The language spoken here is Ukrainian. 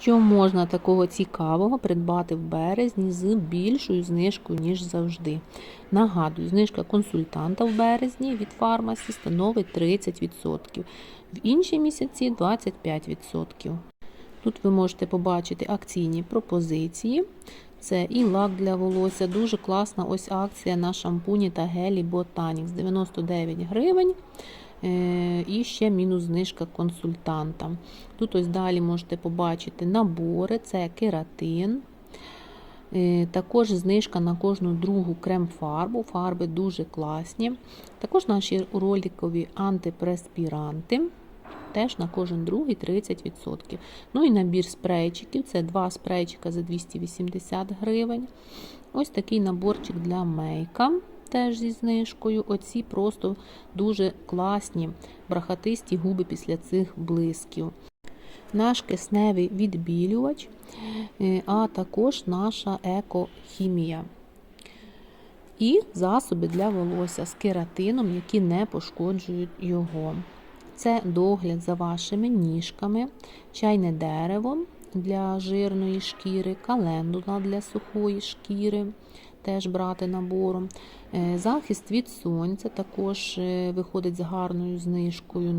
Що можна такого цікавого придбати в березні з більшою знижкою, ніж завжди. Нагадую, знижка консультанта в березні від фармасі становить 30%, в інші місяці 25%. Тут ви можете побачити акційні пропозиції. Це і лак для волосся. Дуже класна ось акція на шампуні та гелі Botanix 99 гривень. Е, І ще мінус знижка консультанта. Тут ось далі можете побачити набори, це кератин. Е, Також знижка на кожну другу крем-фарбу. Фарби дуже класні. Також наші роликові антипреспіранти. Теж на кожен другий 30%. Ну і набір спрейчиків. Це два спрейчика за 280 гривень. Ось такий наборчик для мейка. Теж зі знижкою. Оці просто дуже класні брахатисті губи після цих блисків. Наш кисневий відбілювач, е, а також наша екохімія. І засоби для волосся з кератином, які не пошкоджують його. Це догляд за вашими ніжками, чайне дерево для жирної шкіри, календула для сухої шкіри, теж брати набором. Е, Захист від сонця також е, виходить з гарною знижкою.